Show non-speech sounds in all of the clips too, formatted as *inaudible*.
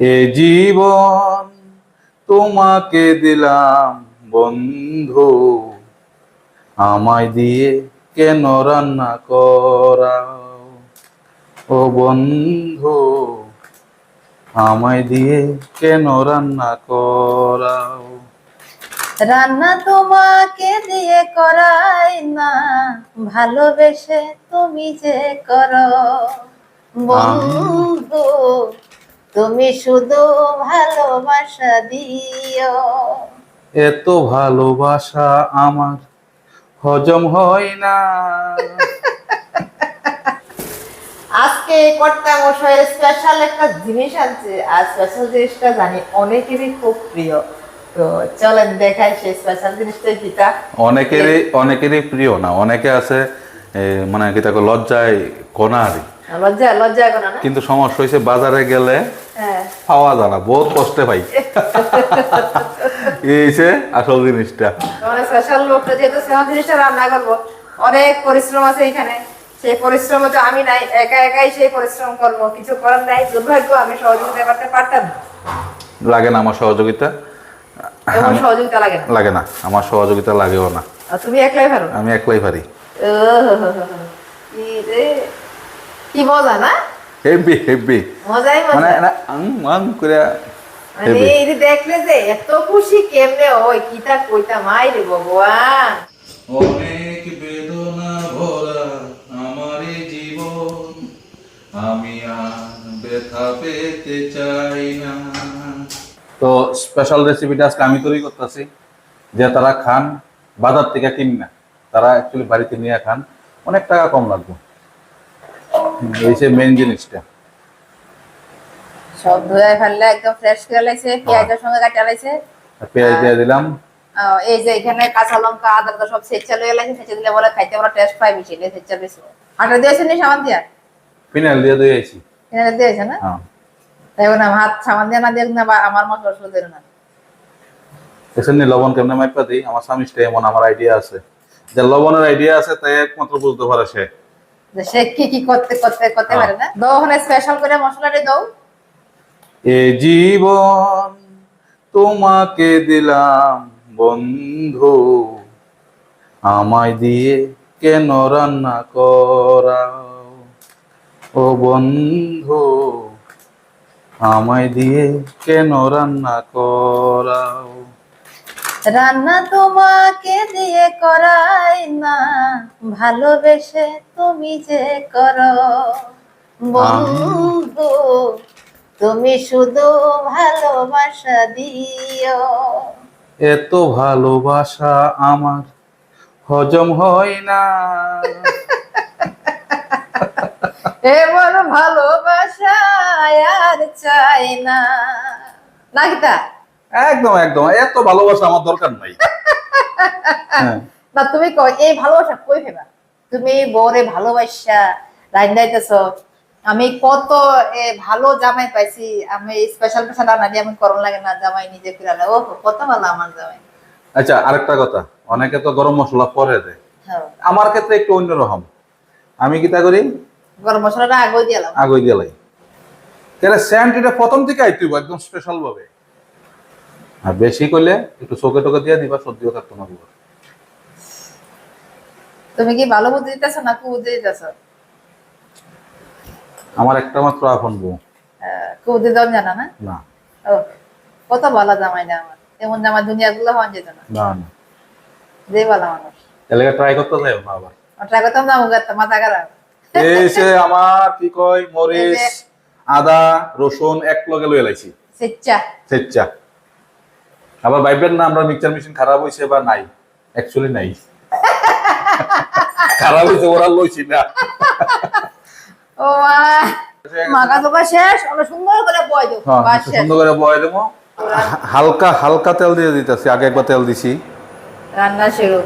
এ জীবন তোমাকে দিলাম বন্ধু। আমায় দিয়ে কেন রান্না করাও? ও বন্ধু আমায় দিয়ে কেন রান্না করাও? রান্না তোমাকে দিয়ে করাই না ভালোবেসে তুমি যে করো। বন্ধু তুমি শুধু ভালোবাসা দিও। এত ভালোবাসা আমার হজম হয় না। আজকে কর্তা মশাইয়ের স্পেশাল একটা জিনিস আনছে। আর স্পেশাল জিনিসটা জানি অনেকেরই খুব প্রিয়। তো চলেন দেখাই সেই স্পেশাল জিনিসটা যেটা। অনেকেরই অনেকেরই প্রিয় না অনেকে আছে মানে কি তাকে লজ্জায় কোনারি লজ্জা লজ্জা কোনো না? কিন্তু সমস্যা হয়েছে বাজারে গেলে পাওয়া যায় না বহুত কষ্টে পাই এই হচ্ছে আসল জিনিসটা। স্পেশাল লোকটা যেহেতু স্পেশাল জিনিসটা রান্না করব অনেক পরিশ্রম আছে এখানে। সেই পরিশ্রম তো আমি নাই একা একাই সেই পরিশ্রম করব। কিছু করার নাই দুর্ভাগ্য আমি সহযোগিতা করতে পারতাম লাগে না আমার সহযোগিতা? সহযোগিতা লাগে না? লাগে না আমার সহযোগিতা লাগেও না। তুমি একলাই পারো? আমি একলাই পারি। কি মজা না? Heavy heavy. মজাই মানে না আং আং করে মানে এই দেখলে যে এত খুশি কেমনে ওই মাই রে ভগবান। অনেক বেদনা ভরা আমার জীবন আমি আর ব্যথা পেতে চাই না। তো স্পেশাল রেসিপিটা আজকে আমি তৈরি করতেছি যে তারা খান বাজার থেকে কিন না তারা অ্যাকচুয়ালি বাড়িতে নিয়ে খান অনেক টাকা কম লাগবে। এই মেন জিনিসটা। সব ধুয়ে ফেললে একদম ফ্রেশ করে লাইছে পেঁয়াজের সঙ্গে কাটা লাইছে। পেঁয়াজ দিয়ে দিলাম। এই যে এখানে কাঁচা লঙ্কা আদা টাদা সব সেচে দিলে বলে খাইতে বলে টেস্ট পাই বেশি দিয়ে সেচ্চা বেশি আটা নি দিয়া? দিয়ে দিয়েছি। এখানে দিয়েছে না? হ্যাঁ। তাই দিয়ে না দিয়ে না আমার মশলা শুধু না। লবণ কেমনে মাইপা দিই? আমার স্বামী এমন আমার আইডিয়া আছে। যে লবণের আইডিয়া আছে তাই একমাত্র বুঝতে পারে সে। যে সে কি কি করতে করতে করতে হ্যাঁ। পারে না? দাও ওখানে স্পেশাল করে মশলাটা দাও এ জীবন তোমাকে দিলাম বন্ধু। আমায় দিয়ে কেন রান্না করাও? ও বন্ধু আমায় দিয়ে কেন রান্না করাও? রান্না তোমাকে দিয়ে করাই না ভালোবেসে তুমি যে করো। বন্ধু তুমি শুধু ভালোবাসা দিও। এত ভালোবাসা আমার হজম হয় না। *laughs* এমন ভালোবাসা আর চাই না। না গীতা একদম একদম। এত ভালোবাসা আমার দরকার নাই। হ্যাঁ। না তুমি কই এই ভালোবাসা কই ফেবা তুমি বউরে ভালোবাসা লাইন দাইতেছ আমি কত এ, ভালো জামাই পাইছি। আমি স্পেশাল স্পেশাল দিয়ে আমি করন লাগে না জামাই নিজে ফিরালে ও কত ভালো আমার জামাই। আচ্ছা আরেকটা কথা। অনেকে তো গরম মশলা পরে দেয়। হ্যাঁ। আমার ক্ষেত্রে একটু অন্যরকম আমি কি তা করি? গরম মশলাটা আগে দিলাম। আগুই দিলাই। তাহলে স্যান্ড এটা প্রথম থেকে আইতুব একদম স্পেশাল ভাবে। আর বেশি করলে একটু চোখে টোকে দিয়ে দিবা সর্দিও থাকতো না দিবা তুমি কি ভালো বুদ্ধি দিতেছ না দিতেছ? আমার একটা মাত্র আপন বউ। দেওয়া জানা না? না। ও কত ভালো জামাই না আমার। এমন জামা দুনিয়া গুলো হওয়া যেত না। না না। যে ভালো মানুষ। তাহলে ট্রাই করতে যাই না আবার? ট্রাই করতাম না মাথা খারাপ। এই সে আমার কি কয় মরিচ আদা রসুন এক লগে লয়ে লাইছি। সেচ্চা। সেচ্চা। আবার ভাইবেন না আমরা মিক্সচার মেশিন খারাপ হয়েছে বা নাই? অ্যাকচুয়ালি নাই। *laughs* খারাপ হয়েছে ওরা লইছি না। ও মা মাখা শেষ অনেক সুন্দর করে বয় দেবো হ্যাঁ, বাস একটু শেষ। সুন্দর করে বয় দেবো। হালকা হালকা তেল দিয়ে দিতেছি আগে একবার তেল দিছি। রান্না শুরু।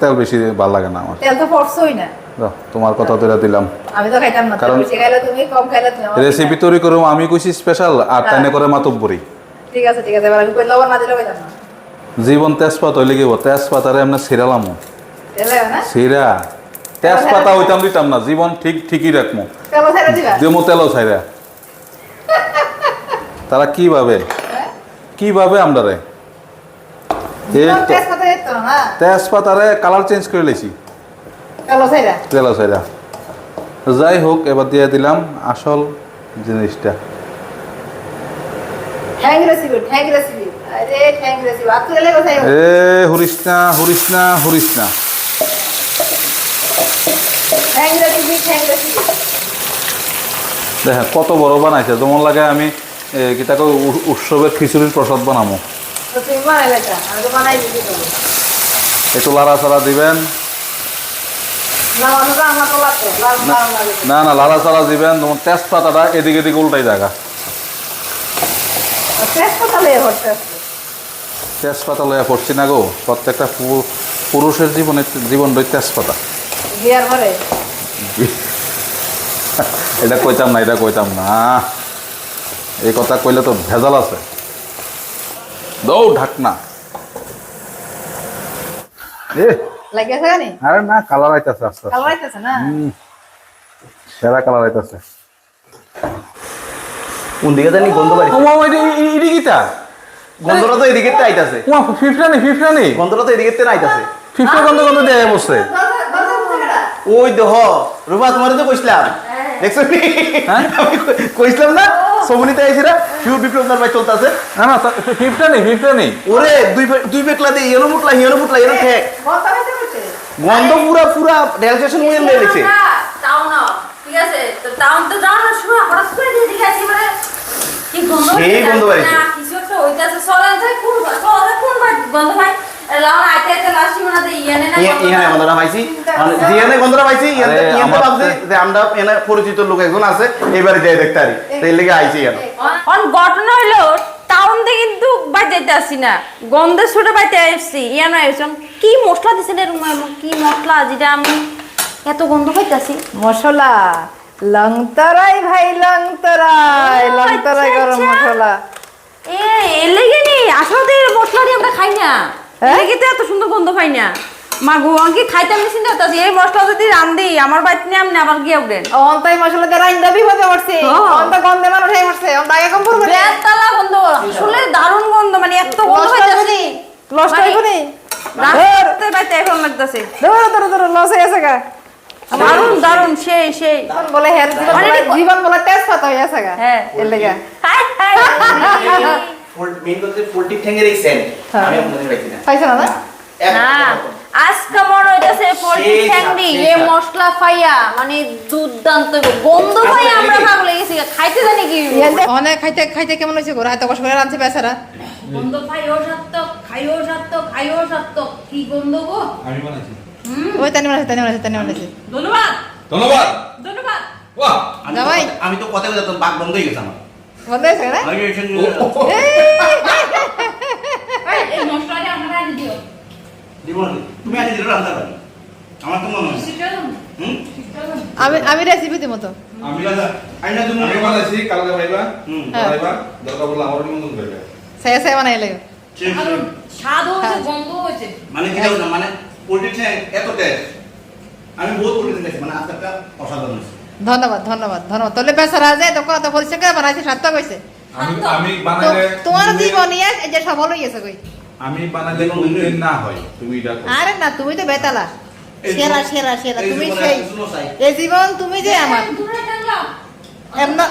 তেল বেশি ভালো লাগে না আমার। তেল তো পড়ছই না। তোমার কথা তুলে দিলাম। আমি তো খাইতাম না কারণ- তুমি কম খাইলে তুমি রেসিপি তৈরি করুম আমি কইছি স্পেশাল আর তাইনে করে মাতব্বরি ঠিক আছে ঠিক আছে এবার আমি কই লবণ না দিলে কইতাম না। জীবন তেজপাত হইলে কি? তেজপাতারে তেলে না ছিড়া তেজপাতা হইতাম দিতাম না জীবন ঠিক ঠিকই রাখব তেল যেমন তেলও ছাইরা। তারা কীভাবে? হ্যাঁ? কীভাবে আমরা তেজপাতারে কালার চেঞ্জ করে লেছি। তেলা সাইরা যাই হোক এবার দিয়ে দিলাম আসল জিনিসটা। এ হরিস না হরিস না হরিস না ঠ্যাং রেসিপি ঠ্যাং রেসিপি দেখ কত বড় বানাইছে। যেমন লাগে আমি এ, কি তাকে উ- উৎসবের খিচুড়ির প্রসাদ বানাবো একটু লাড়া চাড়া দিবেন। না না, লাল চাড়া দিবেন, তোমার তেজপাতাটা এদিকে এদিকে উল্টাই দেখা তেজপাতা লইয়া পড়ছি না গো, প্রত্যেকটা পুরুষের জীবনে জীবনটাই তেজপাতা। এটা কইতাম না, এটা কইতাম না। এই কথা কইলে তো ভেজাল আছে। দৌ ঢাকনা। এ আরে না কালার আইতাছে আস্তে আস্তে। কালো না? সেরা কালার আইতাছে। কোন দিকে জানি গন্ধ বাড়ি ওমা এডি এডি কিটা গন্ধটা তো এদিকে আইতাছে। ওমা ফিফটানি ফিফটানি। গন্ধটা তো এদিকে আইতাছে। ফিফটা গন্ধ গন্ধ দেয় বসছে দরজা- দরজা খুলে গেলা। ওই দেহ রুমা তোমার তো কইছিলাম। দেখছ নি? হ্যাঁ? আমি কই- কইছিলাম না? সমনিতে আইছিরা ফিউ বিপ্লব ভাই চলতেছে। না না ফিফটানি ফিফটানি। ওরে দুই দুই পেকলা দিয়ে ইয়েলো মুটলা ইয়েলো মুটলা ইয়েলো খেয়ে গন্ধ পুরা পুরা রেল স্টেশন লিখছে টাউন ঠিক আছে? তো টাউন তো যাও না শুনো হঠাৎ করে দিয়ে দিকে আসি মানে কি গন্ধ সেই গন্ধ কিছু একটা হইতাছে চলেন যাই কোন চলে কোন ভাই গন্ধ ভাই লাউন আইতে আইতে লাস্ট মনে ইয়েনে না ইয়ে- গন্ধটা পাইছি। মানে জিয়ানে গন্ধটা পাইছি ইয়ানে ইয়ানে আমার যে আমরা এনে পরিচিত লোক একজন আছে এবারে যাই দেখতে পারি তাই লেগে আইছি ইয়ানে। অন ঘটনা হইল টাউন থেকে কিন্তু বাজাইতে আসি না। গন্ধে ছুটে বাইতে আসছি ইয়ান আইছন কি মশলা দিছেন এর কি মশলা? যেটা আমি এত গন্ধ পাইতাছি। মশলা? লংতরাই ভাই লংতরাই ও, লংতরাই আচ্ছা, গরম আচ্ছা। মশলা। এ এর লেগে নি আসলে মশলা দিয়ে আমরা খাই না। হ্যাঁ? এর তো এত সুন্দর গন্ধ পাই না। মা গুয়ান কি খাইতে আমি চিন্তা করতেছি এই মশলা যদি রান্ধি আমার বাড়িতে নিয়ে আপনি আবার গিয়ে উঠেন অন্তাই মশলা দিয়ে রাইন্দা বিপদে পড়ছে। ও। অন্তা গন্ধে মানুষ হয়ে পড়ছে। অন্তা আগে কম করবে বেতালা গন্ধ আসলে দারুণ গন্ধ মানে এত গন্ধ লস পাইতাছি লস মানে হইব নি রাতে বাইতে এখন লাগতেছে। দৌড় দৌড় দৌড় লস হয়ে গেছে গা। দারুণ দারুণ সেই সেই। বলে হ্যাঁ জীবন বলে- বলে তেজপাতা হয়ে গেছে গা। হ্যাঁ। এর লেগা। হাই হাই। মেইন কথা পোল্ট্রি ঠ্যাঙ্গের এই সেন্ট। আমি আপনাদের পাইছি না। পাইছো না না? না। আজকে মনে হইতেছে পোল্ট্রি ঠ্যাংরি এ মশলা খাইয়া মানে দুর্দান্ত গন্ধ পাই আমরা পাগল গেছি খাইতে জানি কি অনেক খাইতে খাইতে কেমন হয়েছে গোরা এত কষ্ট করে রাঁধছে বেচারা। গন্ধ খাইও সাত্তক খাইও সাত্তক কি গন্ধ গো? আমি বানাইছি। ওই তানি বানাইছে তানি বানাইছে তানি বানাইছে। ধন্যবাদ। ধন্যবাদ। ধন্যবাদ। বাহ। আমি তো কথা- আমি তো কথা বলে তো বাঘ বন্ধ হয়ে গেছে আমার। বন্ধ হয়েছে না আমি এই সঙ্গে- এই, এই মশলাটা আমরা আনি দিও তুমি রান্না পারি আমার তো মনে হয় আমি আমি রেসিপি দিব তো। আমি আমি না তুমি আমি বানাইছি কালকে ভাইবা হুম। দরকার বললে আমার নিমন্ত্রণ করবে। সায়া সায়া বানাই লাগে স্বাদ হয়েছে হ্যাঁ। গন্ধ হয়েছে। মানে কি না মানে পোল্ট্রি এত টেস্ট আমি বহুত পোল্ট্রি খেয়েছি মানে আজকে অসাধারণ ধন্যবাদ ধন্যবাদ ধন্যবাদ। তোলে বেচারা যায় তো কত পরিষ্কার করে বানাইছে সাতটা কইছে আমি আমি তো বানাইলে তোমার তুমি- জীবন যে সফল হয়ে গেছে কই? আমি বানাইলে কোনদিন না হয় তুমি এটা আরে না তুমি তো বেতালা। সেরা সেরা সেরা তুমি সেই। এই জীবন তুমি যে আমার। এমনা-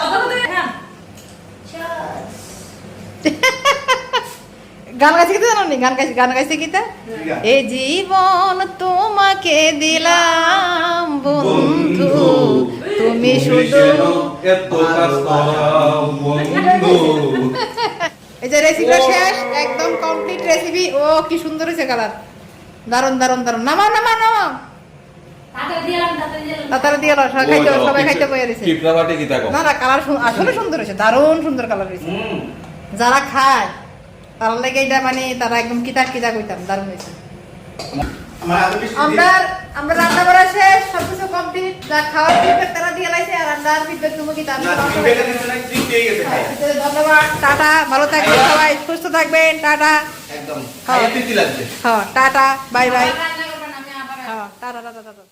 *laughs* গান গাইছে কি জানো নি। গান গাইছে গান গাইছে কি এ জীবন তোমাকে দিলাম বন্ধু। তুমি শুধু এত করাও বন্ধু। *laughs* এই যে রেসিপিটা শেষ একদম কমপ্লিট রেসিপি ও কি সুন্দর হয়েছে কালার দারুণ দারুণ দারুণ নামাও নামাও নামাও তাতে দিলাম তাতে দিলাম তাড়াতাড়ি দিয়ে সবাই খাইতে সবাই খাইতে বয়ে দিছে। না না কালার আসলে সুন্দর হয়েছে দারুণ সুন্দর কালার হয়েছে। যারা খায় তার লাগে এটা মানে তারা একদম কিতা কিতা কইতাম দারুণ হয়েছে। আমার আমরা আমরা রান্না করা শেষ সবকিছু কমপ্লিট যা খাওয়ার ফিডব্যাক তারা দিয়ে লাইছে আর রান্নার ফিডব্যাক তুমি কি তার হয়ে টাটা ভালো থাকবেন সবাই সুস্থ থাকবেন টাটা। একদম হ্যাঁ। Tata bye bye. রান্না করবেন আমি আবার হ্যাঁ টাটা টাটা টাটা।